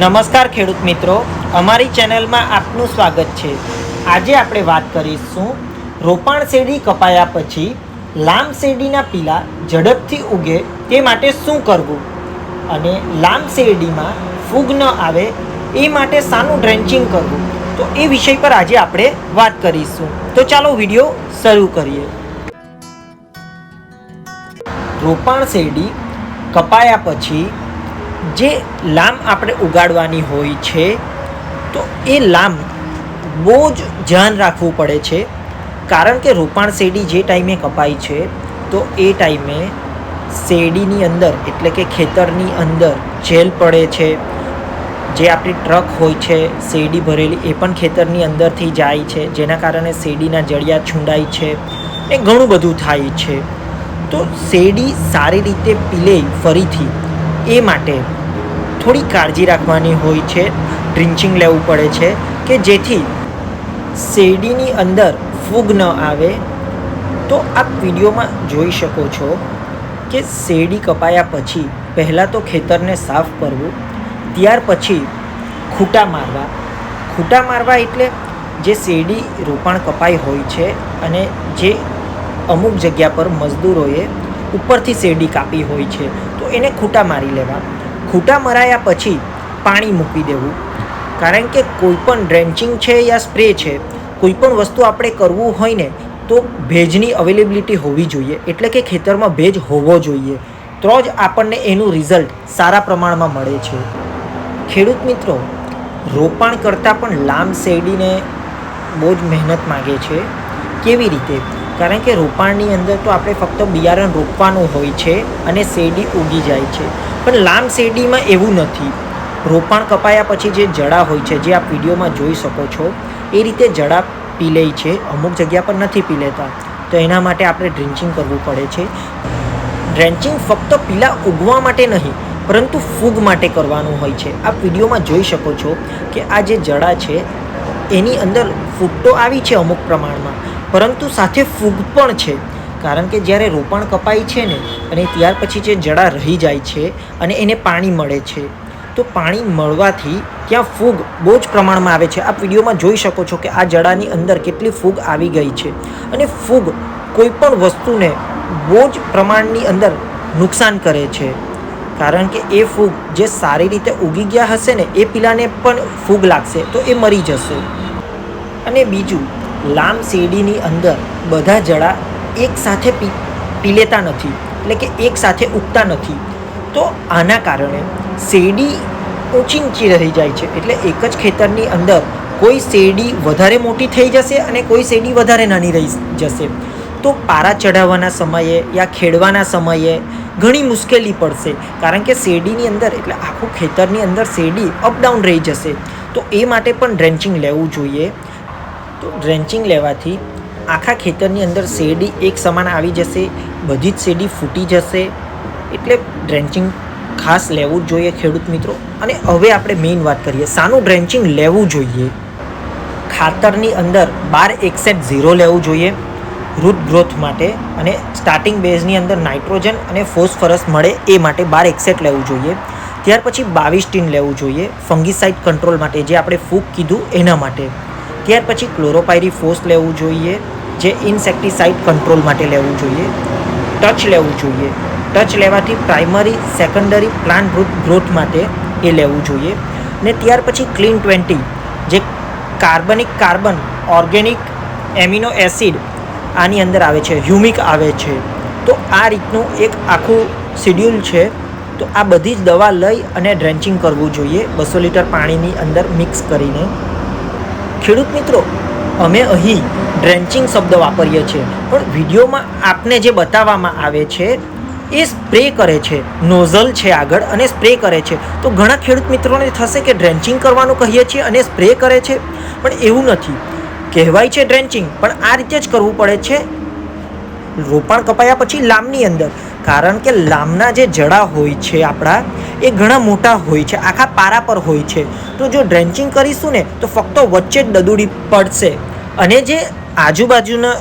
નમસ્કાર ખેડૂત મિત્રો, અમારી ચેનલમાં આપનું સ્વાગત છે. આજે આપણે વાત કરીશું રોપાણ શેરડી કપાયા પછી લાંબ શેરડીના પીલા ઝડપથી ઉગે તે માટે શું કરવું? અને લાંબ શેરડીમાં ફૂગ ન આવે એ માટે શાનું ડ્રેન્ચિંગ કરવું? તો એ વિષય પર આજે આપણે વાત કરીશું. તો ચાલો વીડિયો શરૂ કરીએ. રોપાણ શેરડી કપાયા પછી જે લામ આપણે ઉગાડવાની હોય છે, તો એ લામ બહુ જ ધ્યાન રાખવું પડે છે. કારણ કે રોપાણ શેરડી જે ટાઈમે કપાય છે, તો એ ટાઈમે શેરડીની અંદર, એટલે કે ખેતરની અંદર જેલ પડે છે. જે આપણી ટ્રક હોય છે, શેરડી ભરેલી, એ પણ ખેતરની અંદરથી જાય છે. જેના કારણે શેરડીના જળિયા છૂંડાય છે એ ઘણું બધું થાય છે. તો શેરડી સારી રીતે પીલે ફરીથી. એ માટે થોડી કાળજી રાખવાની હોય છે ડ્રિન્ચિંગ લેવું પડે છે કે જેથી શેરડીની અંદર ફૂગ ન આવે. તો આપ વિડીયોમાં જોઈ શકો છો કે શેરડી કપાયા પછી પહેલાં તો ખેતરને સાફ કરવું, ત્યાર પછી ખૂટા મારવા. ખૂટા મારવા એટલે જે શેરડી રોપાણ કપાઈ હોય છે અને જે અમુક જગ્યા પર મજદૂરોએ ઉપરથી શેરડી કાપી હોય છે, તો એને ખૂટા મારી લેવા. ખૂટા મરાયા પછી પાણી મૂકી દેવું. કારણ કે કોઈ પણ ડ્રેન્ચિંગ છે યા સ્પ્રે છે, કોઈ પણ વસ્તુ આપણે કરવું હોય ને, તો ભેજની અવેલેબિલિટી હોવી જોઈએ. એટલે કે ખેતરમાં ભેજ હોવો જોઈએ. તો જ આપણને એનું રિઝલ્ટ સારા પ્રમાણમાં મળે છે. ખેડૂત મિત્રો, રોપાણ કરતાં પણ લાંબ શેરડીને બહુ જ મહેનત માગે છે. કેવી રીતે? કારણ કે રોપાણની અંદર તો આપણે ફક્ત બિયારણ રોપવાનું હોય છે અને શેરડી ઉગી જાય છે. પણ લાંબ શેરડીમાં એવું નથી. રોપાણ કપાયા પછી જે જડા હોય છે, જે આપ વિડીયોમાં જોઈ શકો છો, એ રીતે જડા પી લે છે. અમુક જગ્યા પર નથી પી લેતા. તો એના માટે આપણે ડ્રિન્ચિંગ કરવું પડે છે. ડ્રેન્ચિંગ ફક્ત પીલા ઉગવા માટે નહીં, પરંતુ ફૂગ માટે કરવાનું હોય છે. આપ વિડીયોમાં જોઈ શકો છો કે આ જે જડા છે, એની અંદર તો આવી છે અમુક પ્રમાણમાં. પરંતુ સાથે ફૂગ પણ છે. કારણ કે જ્યારે રોપણ કપાય છે ને, અને ત્યાર પછી જે જડા રહી જાય છે અને એને પાણી મળે છે, તો પાણી મળવાથી ત્યાં ફૂગ બહુ જ પ્રમાણમાં આવે છે. આપ વિડીયોમાં જોઈ શકો છો કે આ જડાની અંદર કેટલી ફૂગ આવી ગઈ છે. અને ફૂગ કોઈપણ વસ્તુને બહુ જ પ્રમાણની અંદર નુકસાન કરે છે. કારણ કે એ ફૂગ જે સારી રીતે ઉગી ગયા હશે ને, એ પીલાને પણ ફૂગ લાગશે, તો એ મરી જશે. અને બીજું લાંબ શેરડીની અંદર બધા જળા એક સાથે પી પી લેતા નથી, એટલે કે એક સાથે ઉગતા નથી. તો આના કારણે શેરડી ઊંચી ઊંચી રહી જાય છે, એટલે એક જ ખેતરની અંદર કોઈ શેરડી વધારે મોટી થઈ જશે અને કોઈ શેરડી વધારે નાની રહી જશે. તો પારા ચઢાવવાના સમયે યા ખેડવાના સમયે ઘણી મુશ્કેલી પડશે, કારણ કે શેરડીની અંદર, એટલે આખું ખેતરની અંદર શેરડી અપડાઉન રહી જશે. તો એ માટે પણ ડ્રેન્ચિંગ લેવું જોઈએ. તો ડ્રેન્ચિંગ લેવાથી આખા ખેતરની અંદર શેરડી એક સમાન આવી જશે, બધી જ શેરડી ફૂટી જશે. એટલે ડ્રેન્ચિંગ ખાસ લેવું જ જોઈએ ખેડૂત મિત્રો. અને હવે આપણે મેઇન વાત કરીએ, શાનું ડ્રેન્ચિંગ લેવું જોઈએ? ખાતરની અંદર બાર એકસેટ ઝીરો લેવું જોઈએ રૂટ ગ્રોથ માટે અને સ્ટાર્ટિંગ બેઝની અંદર નાઇટ્રોજન અને ફોસ્ફરસ મળે એ માટે બાર એકસેટ લેવું જોઈએ. ત્યાર પછી બાવીસ ટીન લેવું જોઈએ ફંગીસાઇડ કંટ્રોલ માટે જે આપણે ફૂગ કીધું એના માટે. ત્યાર પછી ક્લોરોપાયરી ફોર્સ લેવું જોઈએ, જે ઇન્સેક્ટિસાઇડ કંટ્રોલ માટે લેવું જોઈએ, ટચ લેવું જોઈએ. ટચ લેવાથી પ્રાઇમરી, સેકન્ડરી, પ્લાન્ટ ગ્રોથ માટે એ લેવું જોઈએ. ને ત્યાર પછી ક્લીન ટ્વેન્ટી, જે કાર્બનિક કાર્બન, ઓર્ગેનિક એમિનો એસિડ આની અંદર આવે છે, હ્યુમિક આવે છે. તો આ રીતનું એક આખું શિડ્યુલ છે. તો આ બધી જ દવા લઈ અને ડ્રેન્ચિંગ કરવું જોઈએ. બસો લીટર પાણીની અંદર મિક્સ કરીને. ખેડૂત મિત્રો, અમે અહીં ડ્રેન્ચિંગ શબ્દ વાપરીએ છીએ. પણ વિડીયોમાં આપને જે બતાવવામાં આવે છે, એ સ્પ્રે કરે છે. નોઝલ છે આગળ અને સ્પ્રે કરે છે. તો ઘણા ખેડૂત મિત્રોને થશે કે ડ્રેન્ચિંગ કરવાનું કહીએ છીએ અને સ્પ્રે કરે છે. પણ એવું નથી. કહેવાય છે ડ્રેન્ચિંગ, પણ આ રીતે જ કરવું પડે છે. રોપાણ કપાયા પછી લામની અંદર. કારણ કે લામના જે જડા હોય છે આપણા, એ ઘણા મોટા હોય છે, આખા પારા પર હોય છે. તો જો ડ્રેન્ચિંગ કરીશું ને, તો ફક્ત વચ્ચે જ દદુડી પડશે. અને જે આજુબાજુના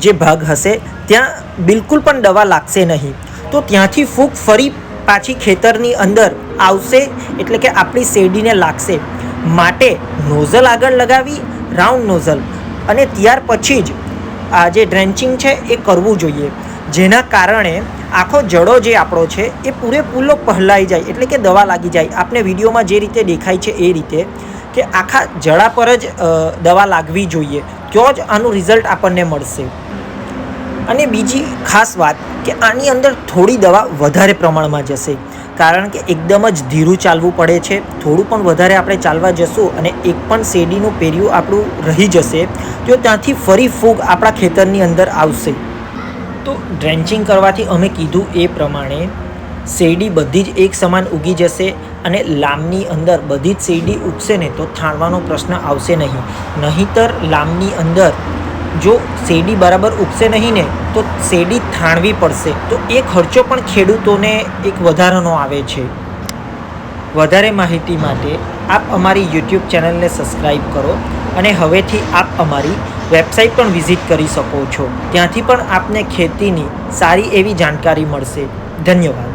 જે ભાગ હશે, ત્યાં બિલકુલ પણ દવા લાગશે નહીં. તો ત્યાંથી ફૂગ ફરી પાછી ખેતરની અંદર આવશે, એટલે કે આપણી શેરડીને લાગશે. માટે નોઝલ આગળ લગાવી, રાઉન્ડ નોઝલ. અને ત્યાર પછી જ આ જે ડ્રેન્ચિંગ છે, એ કરવું જોઈએ. જેના કારણે આખો જડો જે આપણો છે, એ પૂરેપૂરો પહેલાઈ જાય. એટલે કે દવા લાગી જાય. આપને વિડીયોમાં જે રીતે દેખાય છે, એ રીતે કે આખા જડા પર જ દવા લાગવી જોઈએ. તો જ આનું રિઝલ્ટ આપણને મળશે. અને બીજી ખાસ વાત કે આની અંદર થોડી દવા વધારે પ્રમાણમાં જશે. કારણ કે એકદમ જ ધીરું ચાલવું પડે છે. થોડું પણ વધારે આપણે ચાલવા જશું અને એક પણ શેરડીનું પેરિયું આપણું રહી જશે, તો ત્યાંથી ફરી ફૂગ આપણા ખેતરની અંદર આવશે. તો ડ્રેન્ચિંગ કરવાથી અમે કીધું એ પ્રમાણે, શેરડી બધી જ એક સમાન ઉગી જશે અને લામની અંદર બધી જ શેરડી ઉગશે ને તો થાણવાનો પ્રશ્ન આવશે નહીં. નહીંતર લામની અંદર જો શેરડી બરાબર ઉગશે નહીં ને તો શેરડી થાણવી પડશે. તો એ ખર્ચો પણ ખેડૂતોને એક વધારાનો આવે છે. વધારે માહિતી માટે આપ અમારી યુટ્યુબ ચેનલને સબસ્ક્રાઈબ કરો અને હવેથી આપ અમારી વેબસાઇટ પણ વિઝિટ કરી શકો છો. ત્યાંથી પણ આપને ખેતીની સારી એવી જાણકારી મળશે. ધન્યવાદ.